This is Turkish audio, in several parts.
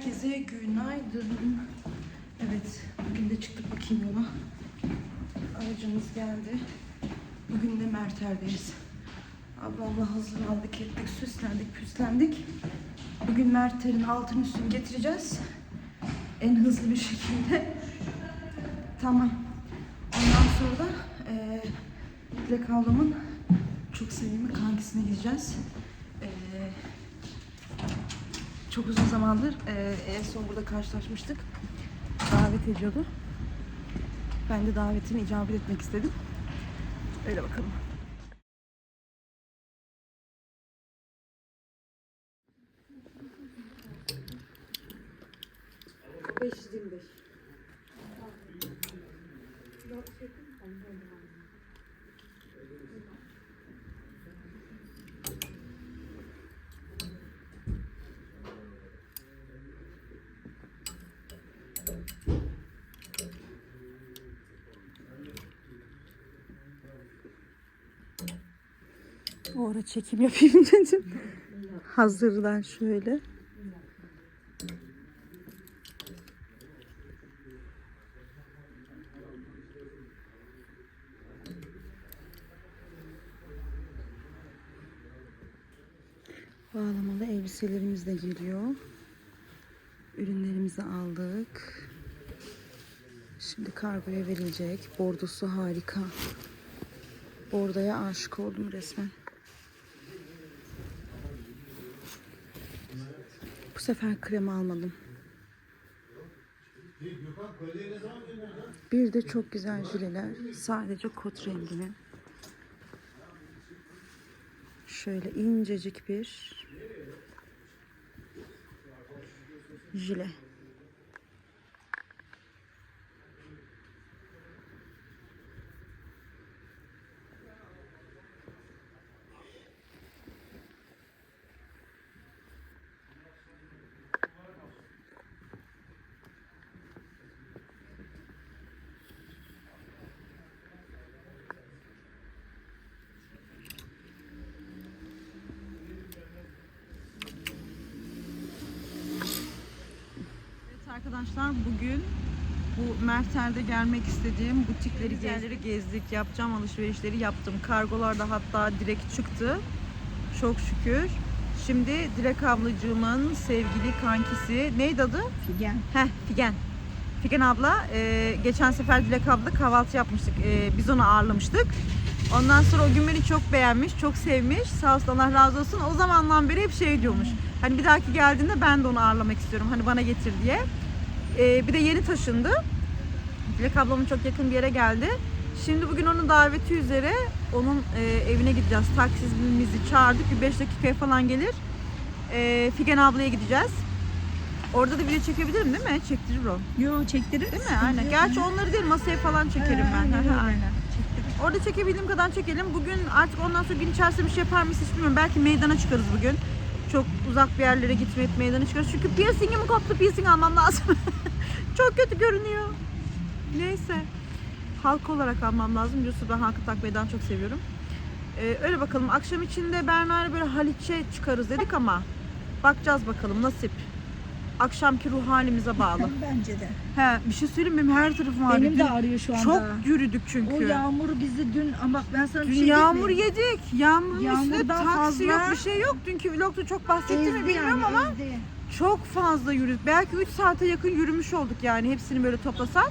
Herkese günaydın. Evet, bugün de çıktık bakayım yola. Aracımız geldi. Bugün de Merter'deyiz. Ablamla hazırlandık, ettik, süslendik, püslendik. Bugün Merter'in altın üstünü getireceğiz. En hızlı bir şekilde. Tamam. Ondan sonra da eee Dilek ablamın çok sevimli kankisine gideceğiz. Çok uzun zamandır eee, en son burada karşılaşmıştık. Davet ediyordu. Ben de davetine icabet etmek istedim. Öyle bakalım. Beş yüz yirmi beş. O ara çekim yapayım dedim. Hazırdan şöyle. Bağlamalı elbiselerimiz de geliyor. Ürünlerimizi aldık. Şimdi kargoya verilecek. Bordosu harika. Bordoya aşık oldum resmen. Bu sefer krem almadım. Bir de çok güzel jileler. Sadece kot renginin. Şöyle incecik bir jile. Evet arkadaşlar bugün bu Merter'de gelmek istediğim butikleri, yerleri gezdik, yapacağım alışverişleri yaptım. Kargolarda hatta direkt çıktı. Çok şükür. Şimdi Dilek ablacığımın sevgili kankisi neydi adı? Figen. Heh Figen. Figen abla e, geçen sefer Dilek abla kahvaltı yapmıştık. E, biz onu ağırlamıştık. Ondan sonra o gün beni çok beğenmiş, çok sevmiş. Sağ olsun Allah razı olsun. O zamandan beri hep şey diyormuş. Hani bir dahaki geldiğinde ben de onu ağırlamak istiyorum. Hani bana getir diye. E, bir de yeni taşındı. Dilek ablamın çok yakın bir yere geldi. Şimdi bugün onun daveti üzere onun e, evine gideceğiz. Taksimizi çağırdık. Bir 5 dakikaya falan gelir. E, Figen ablaya gideceğiz. Orada da video çekebilirim değil mi? Çektirir o. Yo çektirir. Değil mi? Aynen. Gerçi onları değil masaya falan çekerim ben. aynen. Aynen. Orada çekebildiğim kadar çekelim. Bugün artık ondan sonra gün içerisinde bir şey yapar mıyız hiç bilmiyorum. Belki meydana çıkarız bugün. Çok uzak bir yerlere gitmeyip meydana çıkarız. Çünkü piercingim koptu. Piercing almam lazım. çok kötü görünüyor. Neyse. Halk olarak almam lazım. Biliyorsunuz ben halkı takmayı daha çok seviyorum. Ee, öyle bakalım. Akşam içinde Berna'yla böyle Haliç'e çıkarız dedik ama bakacağız bakalım nasip. Akşamki ruh halimize bağlı. Bence de. He, bir şey söyleyeyim mi? Her tarafım ağrıyor. Benim Dün de ağrıyor şu anda. Çok yürüdük O çünkü. yağmur bizi dün ama bak ben sana bir Dün şey yağmur diyeyim mi? yedik. Yağmurun üstünde Yağmurdan taksi fazla- yok bir şey yok. Dünkü vlogda çok bahsettim mi Ezdi bilmiyorum yani, ama ezdi. çok fazla yürüdük. Belki 3 saate yakın yürümüş olduk yani hepsini böyle toplasak.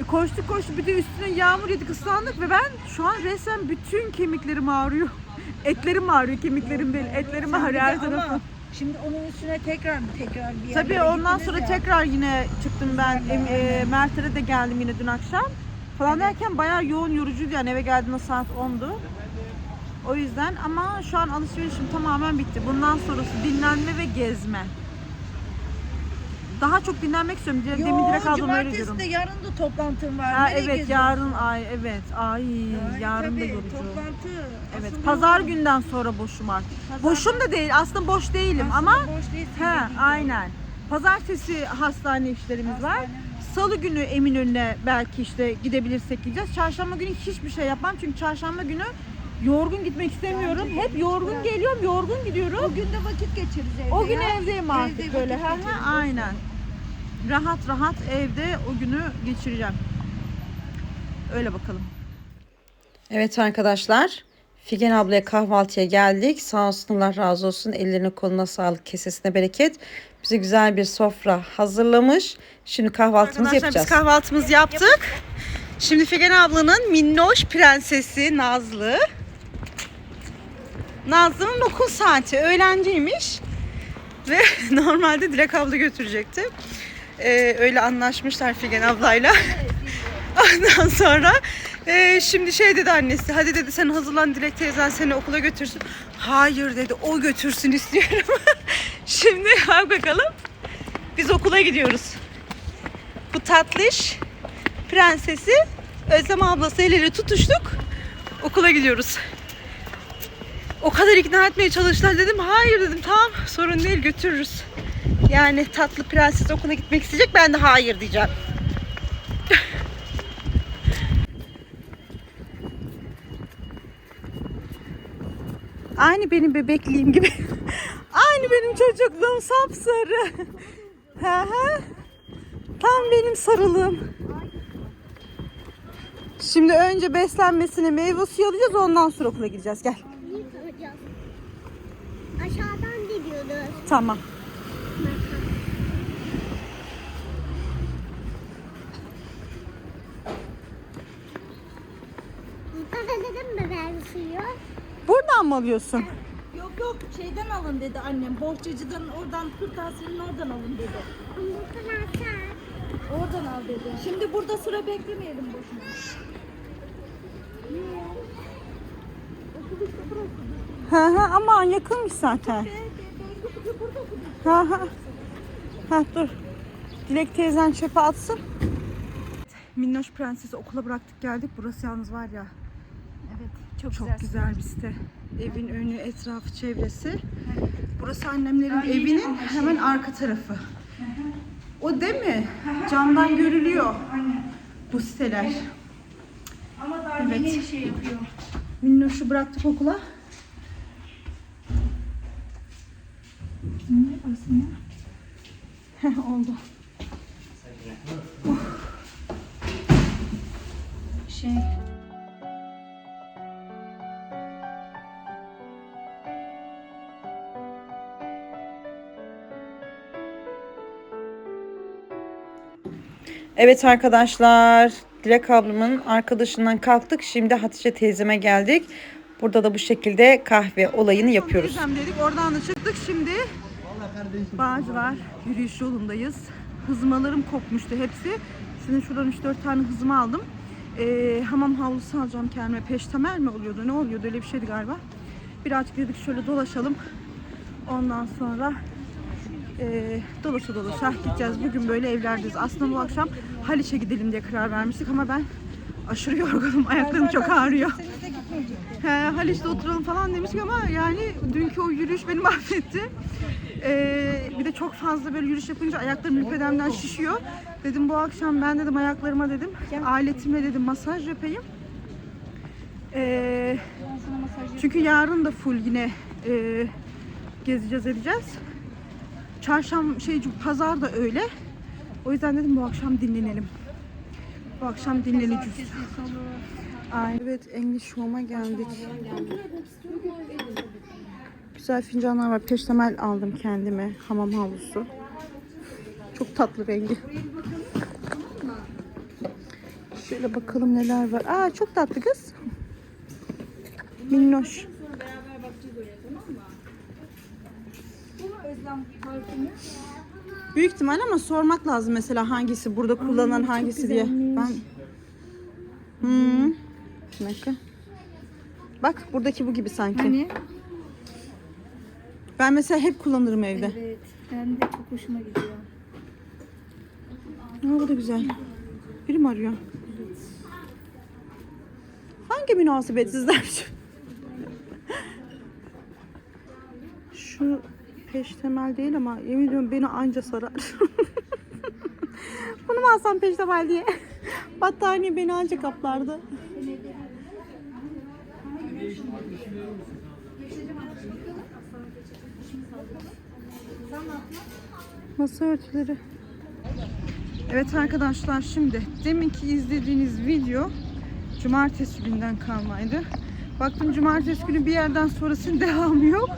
E, koştuk koştuk bir de üstüne yağmur yedik ıslandık ve ben şu an resmen bütün kemiklerim ağrıyor. Etlerim ağrıyor kemiklerim değil etlerim bir ağrıyor her ama tarafım. Şimdi onun üstüne tekrar tekrar bir Tabii yerlere ondan gittiniz sonra ya. tekrar yine çıktım ben. Güzel, Em- e, aynen. Mert'e de geldim yine dün akşam. Falan derken bayağı yoğun yorucuydu yani eve geldiğimde saat 10'du. O yüzden ama şu an alışverişim tamamen bitti. Bundan sonrası dinlenme ve gezme. Daha çok dinlenmek istiyorum. Demin Yo, direkt aldım öyle cumartesi diyorum. de yarın da toplantım var. Ha, Nereye evet geziyorsun? yarın ay evet ay Ay, yarın da tabii, yorucu. Toplantı. Evet pazar günden sonra boşum artık. Pazar- Boşum da değil aslında boş değilim Aslında ama boş değilsin he dediğin gibi. aynen. Pazartesi hastane işlerimiz var. Hastane Salı günü Eminönü'ne belki işte gidebilirsek gideceğiz. Çarşamba günü hiçbir şey yapmam çünkü çarşamba günü yorgun gitmek istemiyorum. Hep yorgun geliyorum, yorgun gidiyorum. O gün de vakit geçiririz evde O gün ya. evdeyim artık Evde böyle. vakit geçiririz. ha, aynen. Rahat rahat evde o günü geçireceğim. Öyle bakalım. Evet arkadaşlar. Figen ablaya kahvaltıya geldik. Sağ olsun Allah razı olsun. Ellerine koluna sağlık, kesesine bereket. Bize güzel bir sofra hazırlamış. Şimdi kahvaltımızı yapacağız. Biz kahvaltımızı yaptık. Şimdi Figen ablanın minnoş prensesi Nazlı. Nazlı'nın okul saati öğlenciymiş. Ve normalde Dilek abla götürecekti. Ee, öyle anlaşmışlar Figen ablayla. Ondan sonra e, şimdi şey dedi annesi. Hadi dedi sen hazırlan Dilek teyzen seni okula götürsün. Hayır dedi o götürsün istiyorum. şimdi bak bakalım. Biz okula gidiyoruz. Bu tatlış prensesi Özlem ablası el ele tutuştuk. Okula gidiyoruz. O kadar ikna etmeye çalıştılar dedim. Hayır dedim tamam sorun değil götürürüz. Yani tatlı prenses okula gitmek isteyecek ben de hayır diyeceğim. Aynı benim bebekliğim gibi. Aynı benim çocukluğum sapsarı. Tam benim sarılığım. Şimdi önce beslenmesine meyve suyu alacağız ondan sonra okula gideceğiz. Gel. Aşağıdan gidiyoruz. Tamam. Dikkat edelim mi ben suyu? Buradan mı alıyorsun? Yok yok şeyden alın dedi annem. Bohçacıdan oradan kırtasiyenin oradan alın dedi. Bundan aşağı. Oradan al dedi. Şimdi burada sıra beklemeyelim boşuna. Hı hı aman yakınmış zaten. Hı hı. Ha dur. Dilek teyzen çöpe atsın. Minnoş prensesi okula bıraktık geldik. Burası yalnız var ya Evet çok, çok güzel bir site. Evin önü, etrafı, çevresi. Burası annemlerin yeni evinin ama şey. hemen arka tarafı. O değil mi? Camdan görülüyor bu siteler. Ama daha Evet. yeni şey yapıyor. Minnoş'u bıraktık okula. Ne aslında? Heh, oldu. Şey Evet arkadaşlar, Dilek ablamın arkadaşından kalktık. Şimdi Hatice teyzeme geldik. Burada da bu şekilde kahve olayını yapıyoruz. Teyzem dedik, oradan da çıktık. Şimdi Bağcılar yürüyüş yolundayız. Hızmalarım kopmuştu hepsi. Şimdi şuradan 3-4 tane hızma aldım. Ee, hamam havlusu alacağım kendime. Peştemel mi oluyordu? Ne oluyordu? Öyle bir şeydi galiba. Birazcık dedik şöyle dolaşalım. Ondan sonra e, dolaşa dolaşa gideceğiz. Bugün böyle evlerdeyiz. Aslında bu akşam Haliç'e gidelim diye karar vermiştik ama ben aşırı yorgunum. Ayaklarım çok ağrıyor. He, Haliç'te oturalım falan demiştik ama yani dünkü o yürüyüş beni mahvetti. Ee, bir de çok fazla böyle yürüyüş yapınca ayaklarım lüpedemden şişiyor. Dedim bu akşam ben dedim ayaklarıma dedim aletimle dedim masaj yapayım. Ee, çünkü yarın da full yine e, gezeceğiz edeceğiz. Çarşamba şey pazar da öyle. O yüzden dedim bu akşam dinlenelim. Bu akşam dinleneceğiz. Ay evet English Home'a geldik. Güzel fincanlar var. Peştemel aldım kendime. Hamam havlusu. Çok tatlı rengi. Şöyle bakalım neler var. Aa çok tatlı kız. Minnoş. Büyük ihtimal ama sormak lazım mesela hangisi burada kullanılan hangisi diye. Ben Hmm. Bir dakika. Bak buradaki bu gibi sanki. Hani? Ben mesela hep kullanırım evde. Evet. Ben de çok hoşuma gidiyor. Aa, bu da güzel. Biri mi arıyor? Hangi münasebetsizler? Şu peştemel değil ama yemin ediyorum beni anca sarar. Bunu mu alsam peştemel diye? Battaniye beni anca kaplardı. Masa örtüleri. Evet arkadaşlar şimdi deminki izlediğiniz video cumartesi günden kalmaydı. Baktım cumartesi günü bir yerden sonrasının devamı yok.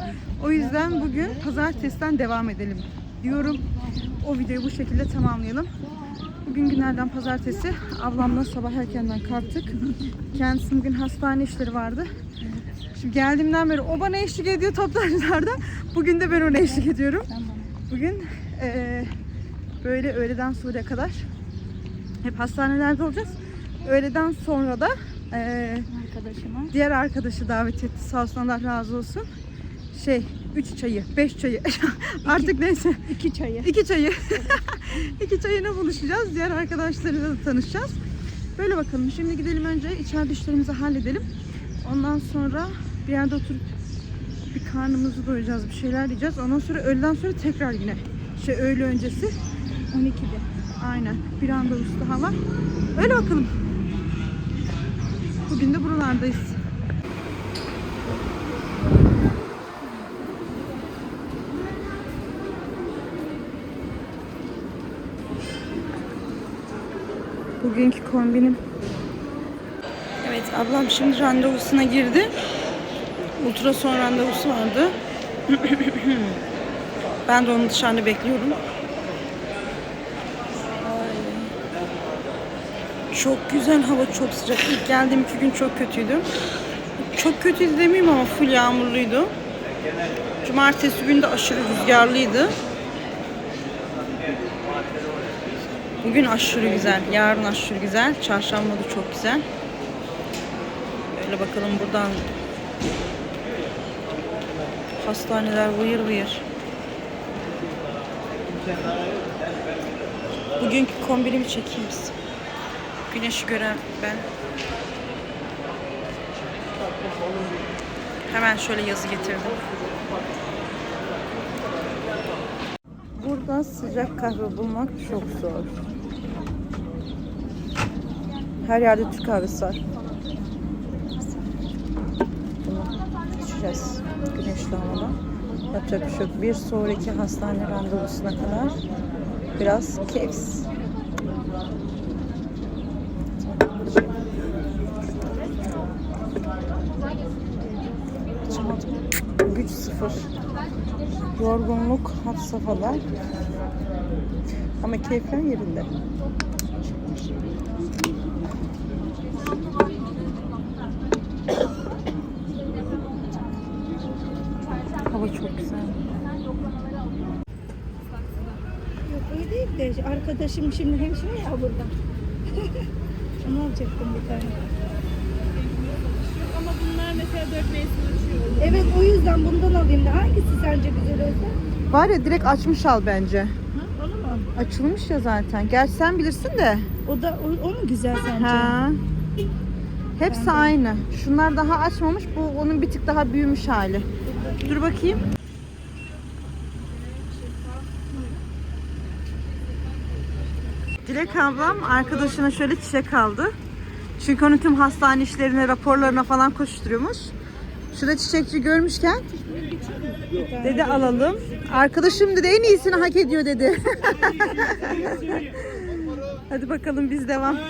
O yüzden bugün pazartesiden devam edelim diyorum. O videoyu bu şekilde tamamlayalım. Bugün günlerden pazartesi. Ablamla sabah erkenden kalktık. Kendisi bugün hastane işleri vardı. Şimdi geldiğimden beri o bana eşlik ediyor toplantılarda. Bugün de ben ona eşlik ediyorum. Bugün eee, böyle öğleden sonraya kadar hep hastanelerde olacağız. Öğleden sonra da eee, Arkadaşıma. diğer arkadaşı davet etti. Sağ olsun Allah razı olsun. Şey, üç çayı, beş çayı. Artık neyse. İki çayı. İki çayı. İki çayına buluşacağız. Diğer arkadaşlarıyla da tanışacağız. Böyle bakalım. Şimdi gidelim önce içeride işlerimizi halledelim. Ondan sonra bir yerde oturup bir karnımızı doyuracağız. Bir şeyler yiyeceğiz. Ondan sonra öğleden sonra tekrar yine şey öğle öncesi 12'de. aynen bir randevusu daha var. Öyle bakalım. Bugün de buralardayız. Bugünkü kombinim. Evet ablam şimdi randevusuna girdi. Ultrason randevusu vardı. ben de onu dışarıda bekliyorum. Çok güzel hava çok sıcak. İlk geldiğim iki gün çok kötüydü. Çok kötüydü demeyeyim ama full yağmurluydu. Cumartesi günü de aşırı rüzgarlıydı. Bugün aşırı güzel, yarın aşırı güzel, çarşamba da çok güzel. Böyle bakalım buradan hastaneler vıyır vıyır. Bugünkü kombinimi çekeyim size. Güneşi gören ben. Hemen şöyle yazı getirdim. Burada sıcak kahve bulmak çok zor. Her yerde Türk kahvesi var. Bunu içeceğiz güneşli havada. Yapacak bir şey yok. Bir sonraki hastane randevusuna kadar biraz keyifsiz. Güç sıfır. Yorgunluk had safhada. Ama keyifler yerinde. Hava çok güzel. Yok öyle değil de arkadaşım şimdi hemşire ya burada. Onu alacaktım bir tane. Ama bunlar mesela 4 mevsim uçuyor. Evet o yüzden bundan alayım da hangisi sence güzel olsa? Var ya direkt açmış al bence. Ha, onu mu? Açılmış ya zaten. Gerçi sen bilirsin de. O da o, o mu güzel sence? Ha. Hepsi aynı. Şunlar daha açmamış. Bu onun bir tık daha büyümüş hali. Dur bakayım. Dilek ablam arkadaşına şöyle çiçek aldı. Çünkü onun tüm hastane işlerine, raporlarına falan koşturuyormuş. Şurada çiçekçi görmüşken dedi alalım. Arkadaşım dedi en iyisini hak ediyor dedi. Hadi bakalım biz devam.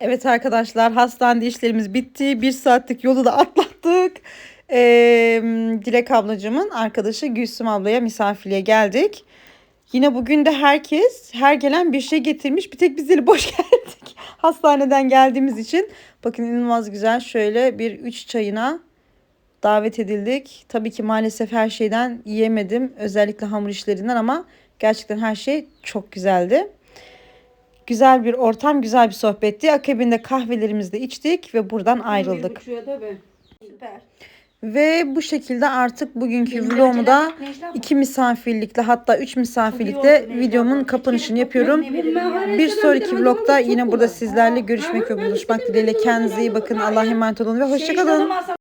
Evet arkadaşlar hastanede işlerimiz bitti. Bir saatlik yolu da atlattık. Ee, Dilek ablacığımın arkadaşı Gülsüm ablaya misafirliğe geldik. Yine bugün de herkes her gelen bir şey getirmiş. Bir tek biz eli boş geldik. Hastaneden geldiğimiz için. Bakın inanılmaz güzel. Şöyle bir üç çayına davet edildik. Tabii ki maalesef her şeyden yiyemedim. Özellikle hamur işlerinden ama gerçekten her şey çok güzeldi. Güzel bir ortam, güzel bir sohbetti. Akabinde kahvelerimizi de içtik ve buradan ayrıldık. Süper. Ve bu şekilde artık bugünkü vlogumu da iki misafirlikle hatta üç misafirlikle videomun kapanışını yapıyorum. Bir sonraki vlogda yine burada sizlerle görüşmek ve buluşmak dileğiyle. Kendinize iyi bakın. Allah'a emanet olun ve hoşçakalın.